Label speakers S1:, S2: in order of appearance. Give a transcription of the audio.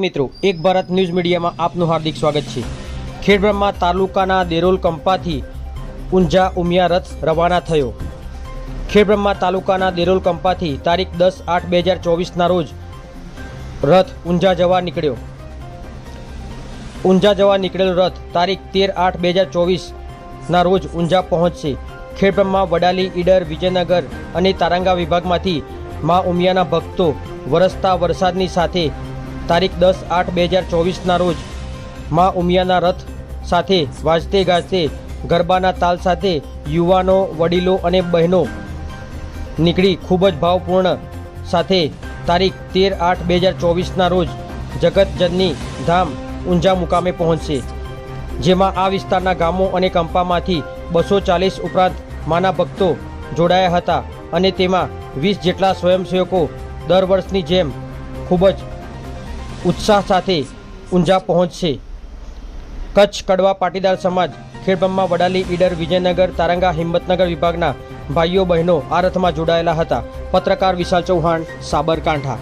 S1: મિત્રો, એક ભારત ન્યૂઝ મીડિયામાં આપનું હાર્દિક સ્વાગત છે. ખેડબ્રહ્મા તાલુકાના દેરોલ કંપાથી ઊંઝા ઉમિયા રથ રવાના થયો. ખેડબ્રહ્મા તાલુકાના દેરોલ કંપાથી તારીખ દસ આઠ બે હજાર ચોવીસના રોજ રથ ઊંઝા જવા નીકળ્યો. ઊંઝા જવા નીકળેલો રથ તારીખ તેર આઠ બે હજાર ચોવીસના રોજ ઊંઝા પહોંચશે. ખેડબ્રહ્મા વડાલી, ઈડર, વિજયનગર અને તારંગા વિભાગમાંથી મા ઉમિયાના ભક્તો વરસતા વરસાદની સાથે તારીખ દસ આઠ બે હજાર ચોવીસના રોજ મા ઉમિયાના રથ સાથે વાજતે ગાજતે ગરબાના તાલ સાથે યુવાનો, વડીલો અને બહેનો નીકળી ખૂબ જ ભાવપૂર્ણ સાથે તારીખ તેર આઠ બે હજાર ચોવીસના રોજ જગતજનની ધામ ઊંઝા મુકામે પહોંચશે, જેમાં આ વિસ્તારના ગામો અને કંપામાંથી બસો ચાલીસ ઉપરાંત માના ભક્તો જોડાયા હતા અને તેમાં વીસ જેટલા સ્વયંસેવકો દર વર્ષની જેમ ખૂબ જ ઉત્સાહ સાથે ઊંઝા પહોંચશે. કચ્છ કડવા પાટીદાર સમાજ ખેડબ્રહ્મા વડાલી ઈડર વિજયનગર તારંગા હિંમતનગર વિભાગના ભાઈઓ બહેનો આ રથમાં જોડાયેલા હતા. પત્રકાર વિશાલ ચૌહાણ, સાબરકાંઠા.